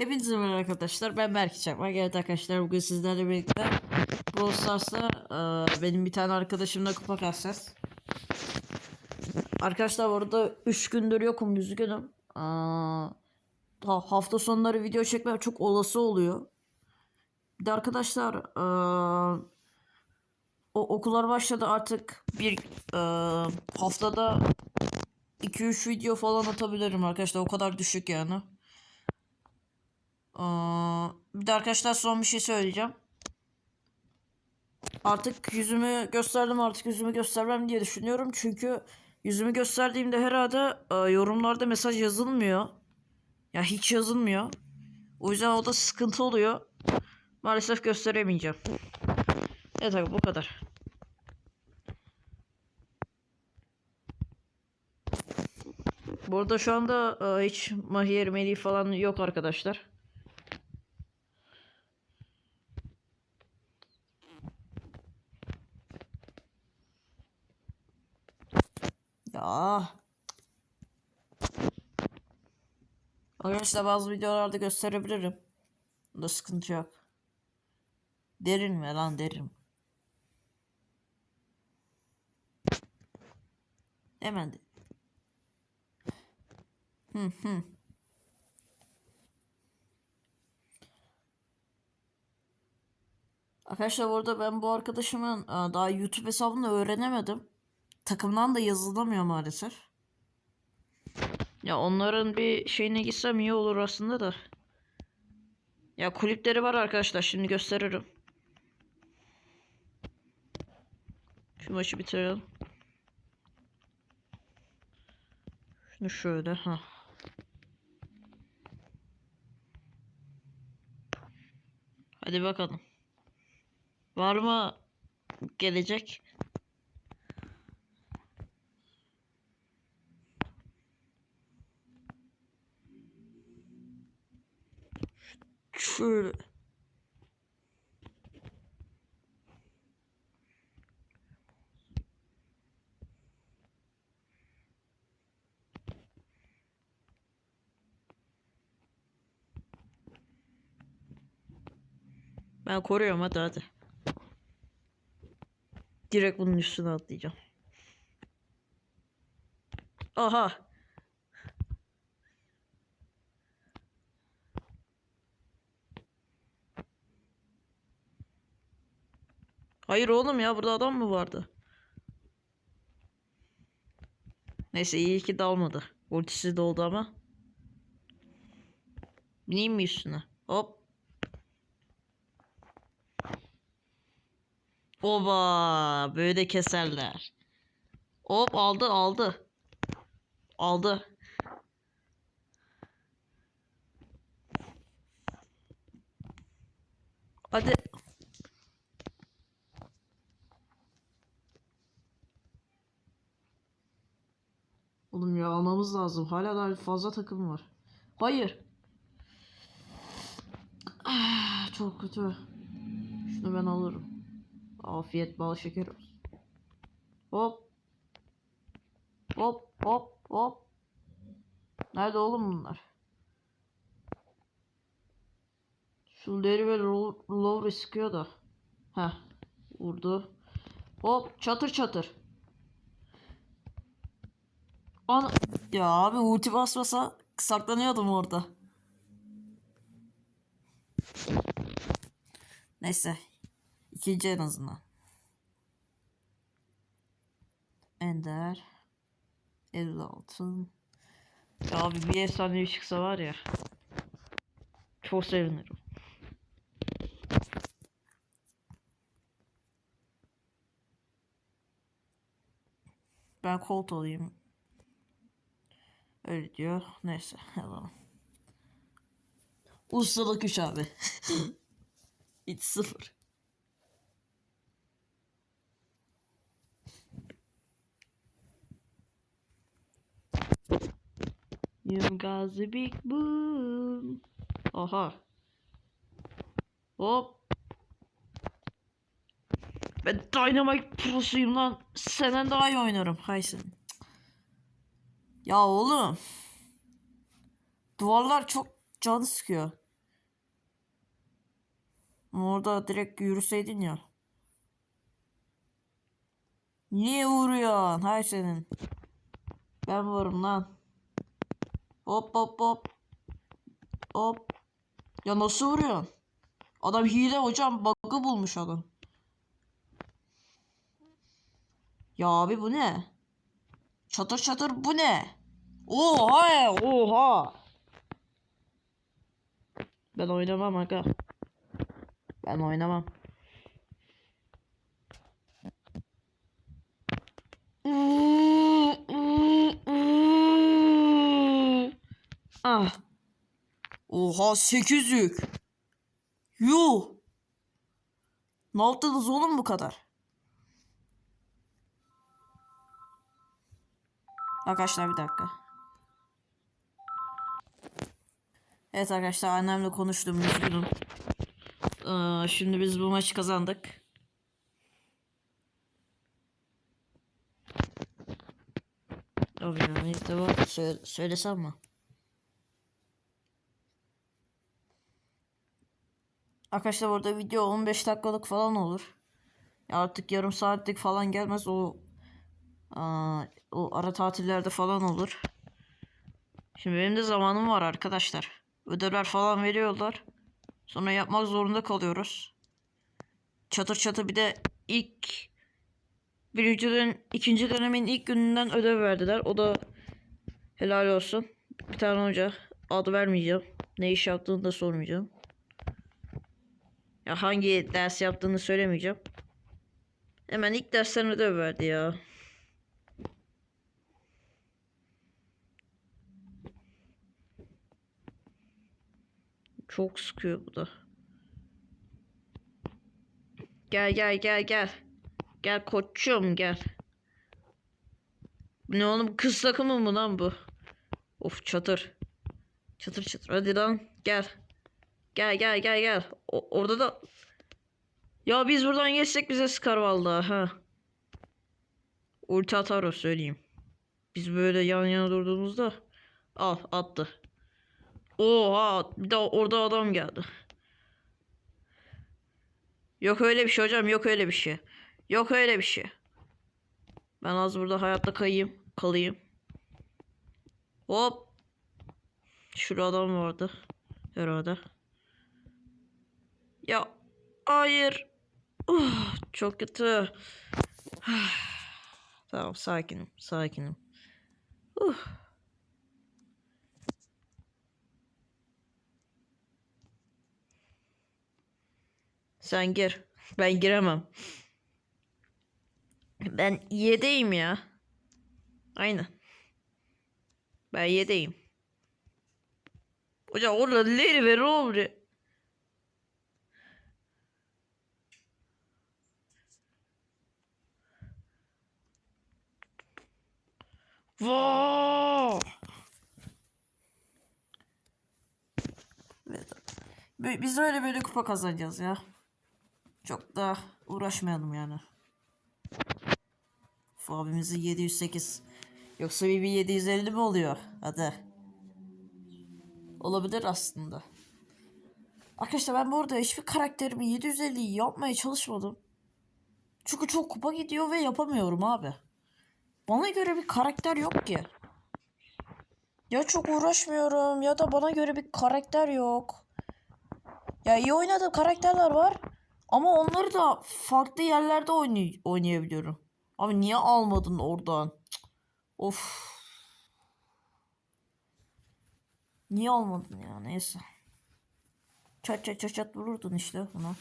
Hepinize merhaba arkadaşlar. Ben Berk Çakmak. Evet arkadaşlar bugün sizlerle birlikte Brawl Stars'ta e, benim bir tane arkadaşımla kupa kasacağız. Arkadaşlar bu arada 3 gündür yokum üzgünüm. Ha- hafta sonları video çekmem çok olası oluyor. Bir de arkadaşlar e, o okullar başladı artık bir e, haftada 2-3 video falan atabilirim arkadaşlar o kadar düşük yani. Aa, bir de arkadaşlar son bir şey söyleyeceğim. Artık yüzümü gösterdim artık yüzümü göstermem diye düşünüyorum. Çünkü yüzümü gösterdiğimde herhalde e, yorumlarda mesaj yazılmıyor. Ya hiç yazılmıyor. O yüzden o da sıkıntı oluyor. Maalesef gösteremeyeceğim. Evet abi bu kadar. Bu arada şu anda e, hiç Mahiyer Melih falan yok arkadaşlar. Ya. Arkadaşlar bazı videolarda gösterebilirim. Bunda sıkıntı yok. Derin mi lan derin. Hemen de. Hı hı. Arkadaşlar bu arada ben bu arkadaşımın aa, daha YouTube hesabını öğrenemedim. Takımdan da yazılamıyor maalesef. Ya onların bir şeyine gitsem iyi olur aslında da. Ya kulüpleri var arkadaşlar şimdi gösteririm. Şu maçı bitirelim. Şunu şöyle ha. Hadi bakalım. Var mı gelecek? Şöyle. Ben koruyorum hadi hadi. Direkt bunun üstüne atlayacağım. Aha. Hayır oğlum ya burada adam mı vardı? Neyse iyi ki dalmadı. Ultisi doldu ama. Bineyim mi üstüne? Hop. Oba böyle keserler. Hop aldı aldı. Aldı. Hadi. Oğlum ya almamız lazım. Hala daha fazla takım var. Hayır. Ah, çok kötü. Şunu ben alırım. Afiyet bal şeker. Hop. Hop hop hop. Nerede oğlum bunlar? Şu deri ve low sıkıyor da. Heh. Vurdu. Hop çatır çatır. Ana... Ya abi ulti basmasa saklanıyordum orada. Neyse. İkinci en azından. Ender. 56. Ya abi bir efsane çıksa var ya. Çok sevinirim. Ben Colt alayım. Öyle diyor. Neyse. Alalım. Ustalık 3 abi. Hiç sıfır. Got the big boom. Aha. Hop. Ben Dynamite Pro'suyum lan. Senden daha iyi oynarım. Hay. Ya oğlum. Duvarlar çok can sıkıyor. Orada direkt yürüseydin ya. Niye vuruyorsun? Hay senin. Ben varım lan. Hop hop hop. Hop. Ya nasıl vuruyorsun? Adam hile hocam. Bug'ı bulmuş adam. Ya abi bu ne? Çatır çatır bu ne? Oha oha. Ben oynamam aga. Ben oynamam. Ah. Oha 8 yük. Yuh. Ne yaptınız oğlum bu kadar? Arkadaşlar bir dakika. Evet arkadaşlar annemle konuştum üzgünüm. Ee, şimdi biz bu maçı kazandık. Abi ya neyse bu Sö- söylesem mi? Arkadaşlar orada video 15 dakikalık falan olur. Ya artık yarım saatlik falan gelmez o o ara tatillerde falan olur. Şimdi benim de zamanım var arkadaşlar. Ödevler falan veriyorlar. Sonra yapmak zorunda kalıyoruz. Çatır çatır bir de ilk birinci dön ikinci dönemin ilk gününden ödev verdiler. O da helal olsun. Bir tane hoca adı vermeyeceğim. Ne iş yaptığını da sormayacağım. Ya hangi ders yaptığını söylemeyeceğim. Hemen ilk dersten ödev verdi ya. Çok sıkıyor bu da. Gel gel gel gel. Gel koçum gel. Ne oğlum kız takımı mı lan bu? Of çatır. Çatır çatır hadi lan gel. Gel gel gel gel. O- orada da ya biz buradan geçsek bize sıkar vallahi ha. Ulti atar o söyleyeyim. Biz böyle yan yana durduğumuzda al attı. Oha bir de orada adam geldi. Yok öyle bir şey hocam yok öyle bir şey. Yok öyle bir şey. Ben az burada hayatta kayayım kalayım. Hop. Şurada adam vardı. Herhalde. Ya hayır. Uh, çok kötü. tamam sakinim sakinim. Uh. Sen gir. Ben giremem. Ben yedeyim ya. Aynen. Ben yedeyim. Hocam orada leri ver oğlum. Vaa! Biz öyle böyle kupa kazanacağız ya. Çok da uğraşmayalım yani. Abimizin 708. Yoksa bir 750 mi oluyor? Hadi. Olabilir aslında. Arkadaşlar ben bu arada hiçbir karakterimi 750'yi yapmaya çalışmadım. Çünkü çok kupa gidiyor ve yapamıyorum abi. Bana göre bir karakter yok ki. Ya çok uğraşmıyorum ya da bana göre bir karakter yok. Ya iyi oynadığım karakterler var. Ama onları da farklı yerlerde oynay oynayabiliyorum. Abi niye almadın oradan? Of. Niye almadın ya neyse. Çat çat çat çat vururdun işte buna.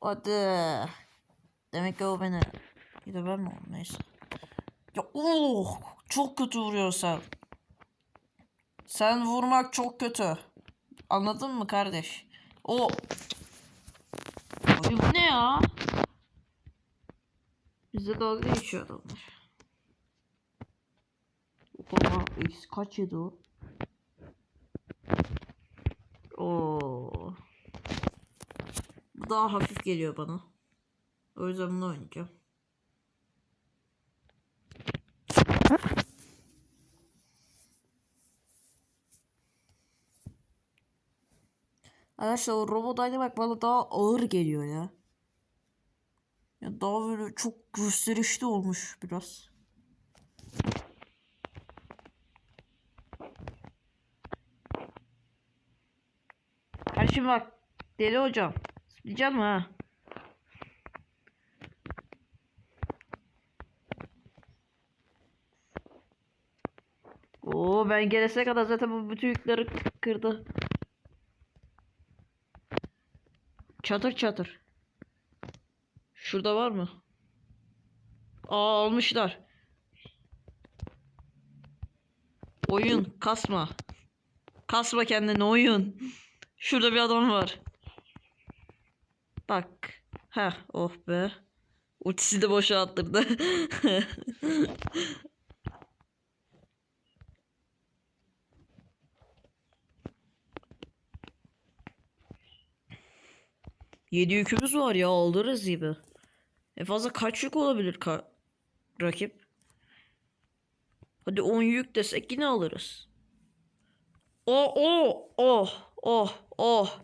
Hadi. Demek ki o beni. Bir de ben mi oldum neyse. Ya oh, çok kötü vuruyor sen. Sen vurmak çok kötü. Anladın mı kardeş? O. Abi bu ne ya? Bize dalga geçiyor adamlar. Oha, X kaç yedi o? Oo. Bu daha hafif geliyor bana. O yüzden bunu oynayacağım. Arkadaşlar o Robo Dynamite bana daha ağır geliyor ya. Ya daha böyle çok gösterişli olmuş biraz. Kardeşim bak deli hocam. Mi ha? Oo ben gelesine kadar zaten bu bütün yükleri kırdı. Çatır çatır. Şurada var mı? Aa almışlar. Oyun kasma. Kasma kendini oyun. Şurada bir adam var. Bak. Ha, oh be. Ultisi de boşa attırdı. Yedi yükümüz var ya alırız gibi. En fazla kaç yük olabilir ka- rakip? Hadi 10 yük desek yine alırız. Oh oh oh oh oh.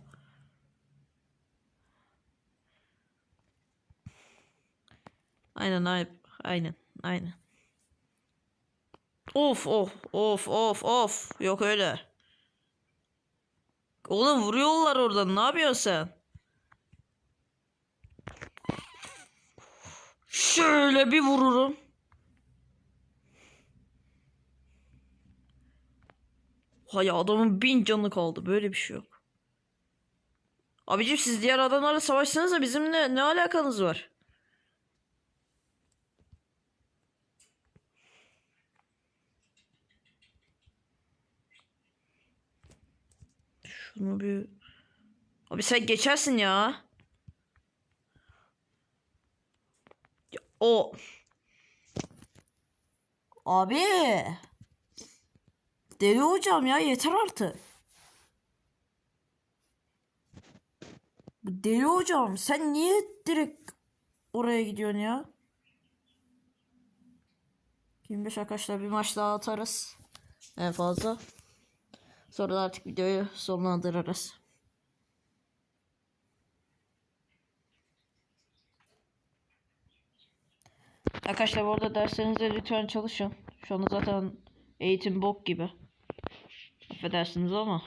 Aynen aynen aynen aynen. Of of of of of yok öyle. Oğlum vuruyorlar oradan ne yapıyorsun sen? Şöyle bir vururum. Hay adamın bin canı kaldı. Böyle bir şey yok. Abicim siz diğer adamlarla savaşsanız da bizimle ne alakanız var? Şunu bir... Abi sen geçersin ya. Ya, O... Abi. Deli hocam ya yeter artık. Deli hocam sen niye direkt oraya gidiyorsun ya? 25 arkadaşlar bir maç daha atarız. En fazla. Sonra da artık videoyu sonlandırırız. Arkadaşlar bu arada derslerinizde lütfen çalışın. Şu anda zaten eğitim bok gibi. Affedersiniz ama.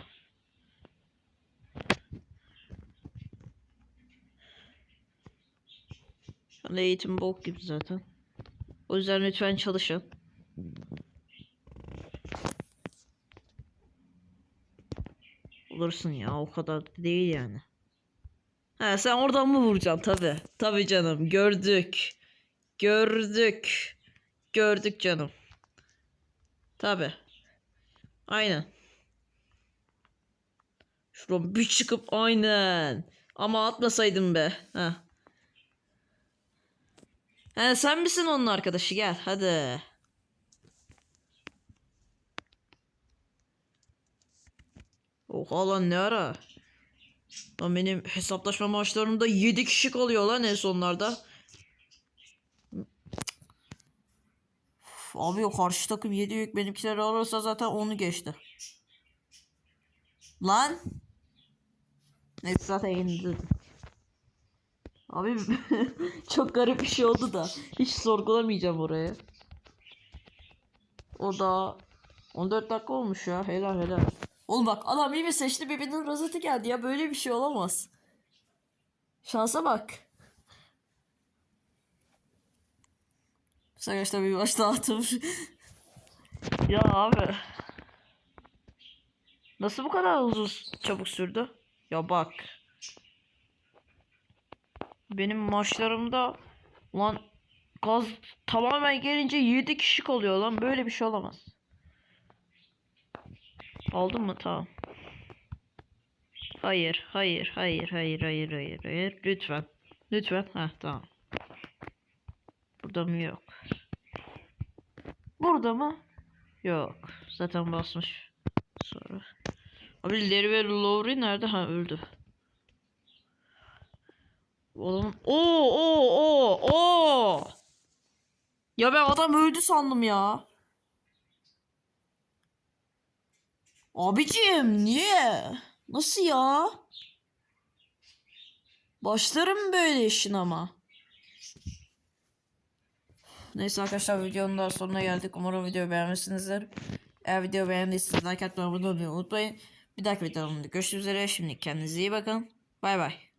Şu anda eğitim bok gibi zaten. O yüzden lütfen çalışın. Olursun ya o kadar da değil yani. Ha sen oradan mı vuracaksın tabi. Tabi canım gördük. Gördük. Gördük canım. Tabi. Aynen. Şuradan bir çıkıp aynen. Ama atmasaydım be. Ha. He sen misin onun arkadaşı gel hadi. Oha lan ne ara? Lan benim hesaplaşma maçlarımda 7 kişi kalıyor lan en sonlarda. Abi o karşı takım 7 yük benimkileri alırsa zaten onu geçti. Lan. Neyse zaten yenildi. Abi çok garip bir şey oldu da hiç sorgulamayacağım oraya. O da 14 dakika olmuş ya helal helal. Oğlum bak adam iyi mi seçti birbirinin rozeti geldi ya böyle bir şey olamaz. Şansa bak. Arkadaşlar bir daha atılmış. ya abi. Nasıl bu kadar uzun çabuk sürdü? Ya bak. Benim maçlarımda lan gaz tamamen gelince 7 kişi kalıyor lan böyle bir şey olamaz. Aldın mı? Tamam. Hayır, hayır, hayır, hayır, hayır, hayır, hayır. Lütfen. Lütfen. Ha tamam. Burada mı? Yok. Burada mı? Yok. Zaten basmış. Sonra. Abi Larry ve Lowry nerede? Ha öldü. Oğlum. Oo oo oo oo. Ya ben adam öldü sandım ya. Abicim niye? Nasıl ya? Başlarım böyle işin ama. Neyse arkadaşlar videonun daha sonuna geldik. Umarım videoyu beğenmişsinizdir. Eğer video beğendiyseniz like atmayı abone olmayı unutmayın. Bir dahaki videomda görüşmek üzere. Şimdi kendinize iyi bakın. Bay bay.